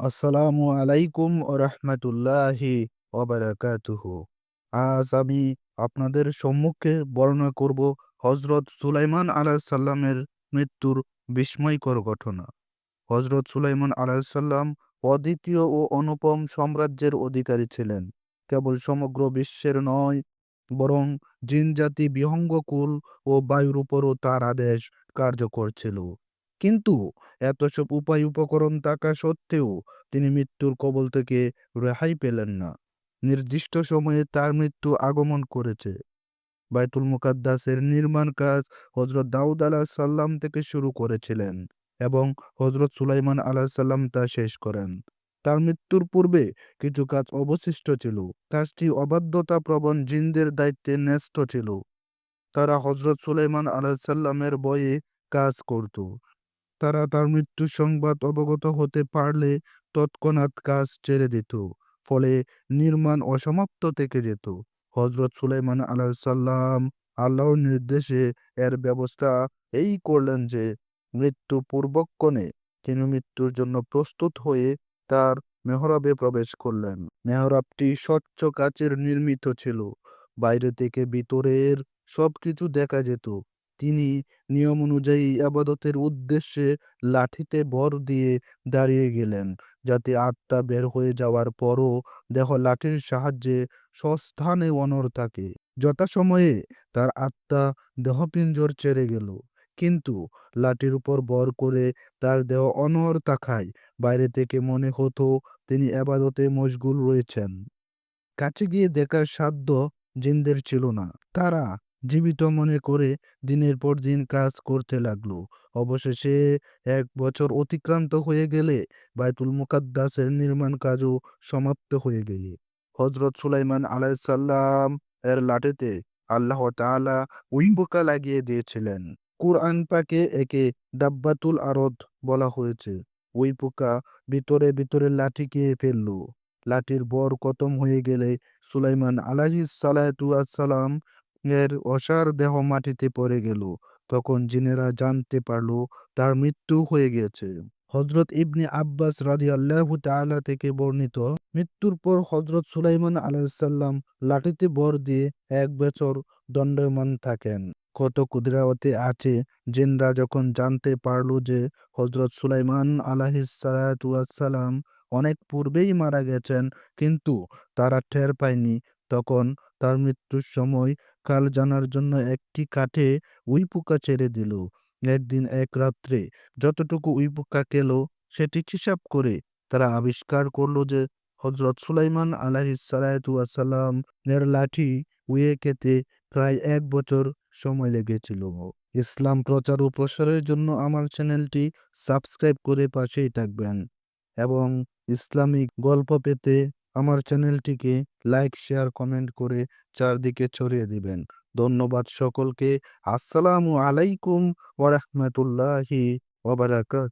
আসসালামু আলাইকুম ও রহমতুল্লাহি আজ আমি আপনাদের সম্মুখে বর্ণনা করব হজরত সুলাইমান আলাইসাল্লামের মৃত্যুর বিস্ময়কর ঘটনা। হজরত সুলাইমান আলাইসাল্লাম অদ্বিতীয় ও অনুপম সাম্রাজ্যের অধিকারী ছিলেন। কেবল সমগ্র বিশ্বের নয়, বরং জিনজাতি বিহঙ্গকুল ও বায়ুর উপরও তার আদেশ কার্যকর ছিল। কিন্তু এত সব উপায় উপকরণ থাকা সত্ত্বেও তিনি মৃত্যুর কবল থেকে রেহাই পেলেন না। নির্দিষ্ট সময়ে তার মৃত্যু আগমন করেছে। বাইতুল মুকাদ্দাসের নির্মাণ কাজ হজরত দাউদ আলাহ সাল্লাম থেকে শুরু করেছিলেন এবং হজরত সুলাইমান আলাহ সাল্লাম তা শেষ করেন। তার মৃত্যুর পূর্বে কিছু কাজ অবশিষ্ট ছিল। কাজটি অবাধ্যতা প্রবণ জিনদের দায়িত্বে ন্যস্ত ছিল। তারা হজরত সুলাইমান আলাহ সাল্লামের বয়ে কাজ করত। তারা তার মৃত্যুর সংবাদ অবগত হতে পারলে তৎক্ষণাৎ কাজ ছেড়ে দিত, ফলে নির্মাণ অসমাপ্ত থেকে যেত। হজরত সুলাইমান আলাইসাল্লাম আল্লাহর নির্দেশে এর ব্যবস্থা এই করলেন যে, মৃত্যু পূর্বক্ষণে তিনি মৃত্যুর জন্য প্রস্তুত হয়ে তার মেহরাবে প্রবেশ করলেন। মেহরাবটি স্বচ্ছ কাচের নির্মিত ছিল। বাইরে থেকে ভিতরের সবকিছু দেখা যেত। তিনি নিয়ম অনুযায়ী আবাদতের উদ্দেশ্যে লাঠিতে ভর দিয়ে দাঁড়িয়ে গেলেন, যাতে আত্মা বের হয়ে যাওয়ার পরও দেহ লাঠির সাহায্যে সস্থানে অনর থাকে। যথাসময়ে তার আত্মা দেহপিঞ্জর ছেড়ে গেল, কিন্তু লাঠির উপর বর করে তার দেহ অনর তাকায় বাইরে থেকে মনে হতো তিনি আবাদতে মশগুল রয়েছেন। কাছে গিয়ে দেখার সাধ্য জিনদের ছিল না। তারা জীবিত মনে করে দিনের পর দিন কাজ করতে লাগল। অবশেষে এক বছর অতিক্রান্ত হয়ে গেলে বাইতুল মুকাদ্দাসের নির্মাণ কাজও সমাপ্ত হয়ে গেলে। হজরত সুলাইমান আলাইসাল্লাম এর লাঠিতে আল্লাহ তাআলা ওই বোকা লাগিয়ে দিয়েছিলেন। কুরআন পাকে একে দাব্বাতুল আরদ বলা হয়েছে। ওই পোকা ভিতরে ভিতরে লাঠি খেয়ে ফেলল। লাঠির বর কতম হয়ে গেলে সুলাইমান সালাতু আসসালাম এর অসার দেহ মাটিতে পড়ে গেল। তখন জিনেরা জানতে পারল, তার মৃত্যু হয়ে গেছে। হজরত ইবনে আব্বাস রাজি আল্লাহ তাআলা থেকে বর্ণিত, মৃত্যুর পর হজরত সুলাইমান আলাইসাল্লাম লাঠিতে বর দিয়ে এক বছর দণ্ডমান থাকেন। কত কুদরাওয়াতে আছে, জিনরা যখন জানতে পারল যে হজরত সুলাইমান আলাহিসাল্লাম অনেক পূর্বেই মারা গেছেন, কিন্তু তারা টের পায়নি। তখন তার মৃত্যুর সময় কাল জানার জন্য একটি কাঠে উই পোকা ছেড়ে দিল। একদিন এক রাত্রে যতটুকু উই পোকা সেটি হিসাব করে তারা আবিষ্কার করল যে হজরত সুলাইমান আলাহিসাল্লাম এর লাঠি উয়ে খেতে প্রায় এক বছর সময় লেগেছিল। ইসলাম প্রচার ও প্রসারের জন্য আমার চ্যানেলটি সাবস্ক্রাইব করে পাশেই থাকবেন এবং ইসলামিক গল্প পেতে আমার চ্যানেলটিকে লাইক, শেয়ার, কমেন্ট করে চারদিকে ছড়িয়ে দিবেন। ধন্যবাদ সকলকে। আসসালামু আলাইকুম ওরহমতুল্লাহি ওবারাকাত